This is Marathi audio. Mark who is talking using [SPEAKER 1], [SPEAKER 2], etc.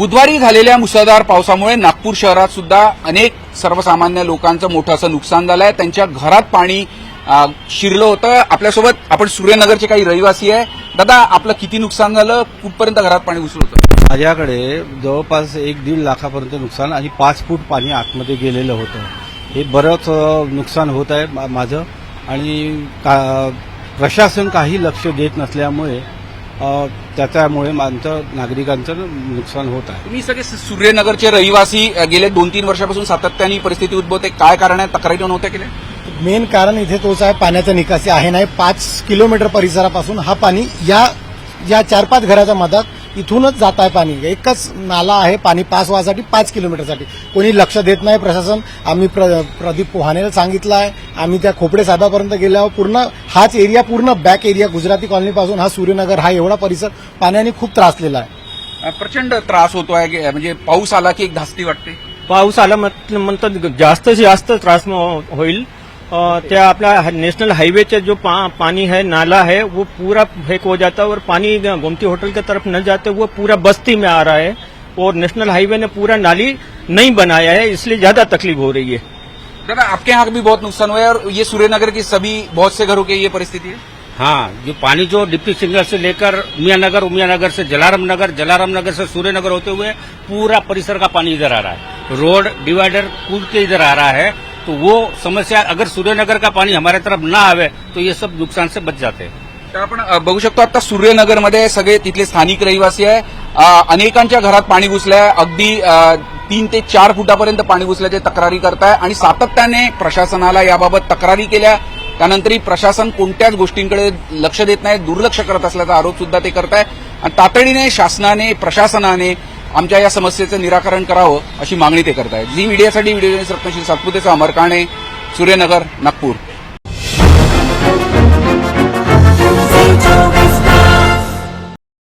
[SPEAKER 1] बुधवारी झालेल्या मुसळधार पावसामुळे नागपूर शहरात सुद्धा अनेक सर्वसामान्य लोकांचं मोठं असं नुकसान झालं आहे त्यांच्या घरात पाणी शिरलं होतं. आपल्यासोबत आपण सूर्यनगरचे काही रहिवासी आहे. दादा आपलं किती नुकसान झालं? कुठपर्यंत घरात पाणी घुसलं होतं?
[SPEAKER 2] माझ्याकडे जवळपास एक दीड लाखापर्यंत नुकसान आणि पाच फूट पाणी आतमध्ये गेलेलं होतं. हे बरंच नुकसान होत आहे मा- माझं. आणि का- प्रशासन काही लक्ष देत नसल्यामुळे त्याच्यामुळे आमचं नागरिकांचं नुकसान होत आहे.
[SPEAKER 1] तुम्ही सगळे सूर्यनगरचे रहिवासी गेले दोन तीन वर्षापासून सातत्याने परिस्थिती उद्भवते. काय कारण आहे? तक्रारी नव्हत्या केल्या
[SPEAKER 3] मेन कारण इथे तोच आहे पाण्याचा निकासी आहे नाही. पाच किलोमीटर परिसरापासून हा पाणी या या चार पाच घराच्या मधात इथूनच जात आहे पाणी. एकच नाला आहे पाणी पास व्हायसाठी पाच किलोमीटरसाठी. कोणी लक्ष देत नाही प्रशासन. आम्ही प्र, प्रदीप पोहानेला सांगितलं आहे. आम्ही त्या खोपडे साहेबापर्यंत गेल्यावर पूर्ण हाच एरिया पूर्ण बॅक एरिया गुजराती कॉलनीपासून हा सूर्यनगर हा एवढा परिसर पाण्याने खूप त्रासलेला आहे.
[SPEAKER 1] प्रचंड त्रास होतोय. की, म्हणजे पाऊस आला की एक धास्ती वाटते?
[SPEAKER 4] पाऊस आला म्हणतात जास्त जास्त त्रास होईल. त्या आपल्या नॅशनल हाईवे जो पा, पानी है नाला है वो पूरा फेक हो जाता है और पानी गोमती होटल की तरफ़ न जाते वो पूरा बस्ती में आ रहा है और नेशनल हाईवे ने पूरा नाली नहीं बनाया है इसलिए ज़्यादा तकलीफ़ हो रही है।
[SPEAKER 1] दादा आपके यहाँ भी बहुत नुकसान हुआ है और ये सूर्यनगर की सभी बहुत से घरों की ये परिस्थिति है?
[SPEAKER 5] हाँ जो पानी जो डिप्टी सिंगर से लेकर उमिया नगर उमिया नगर से जलाराम नगर जलाराम नगर से सूर्य नगर होते हुए पूरा परिसर का पानी इधर आ रहा है। रोड डिवाइडर कूद के इधर आ रहा है तो वो समस्या अगर सूर्यनगर का पाणी हमारे तरफ ना आवे तो ये सब नुकसान से बच जाते
[SPEAKER 1] तर आपण बघू शकतो आता सूर्यनगरमध्ये सगळे तिथले स्थानिक रहिवासी आहे. अनेकांच्या घरात पाणी घुसलंय. अगदी तीन ते चार फुटापर्यंत पाणी घुसल्याचे तक्रारी करताय आणि सातत्याने प्रशासनाला याबाबत तक्रारी केल्या. त्यानंतरही प्रशासन कोणत्याच गोष्टींकडे लक्ष देत नाही दुर्लक्ष करत असल्याचा आरोप सुद्धा ते करताय. आणि तातडीने शासनाने प्रशासनाने आमच्या या समस्येचं निराकरण करावं अशी मागणी ते करत आहेत झी मीडियासाठी व्हिडिओ रत्नशील सातपुतेचा अमर काणे सूर्यनगर नागपूर.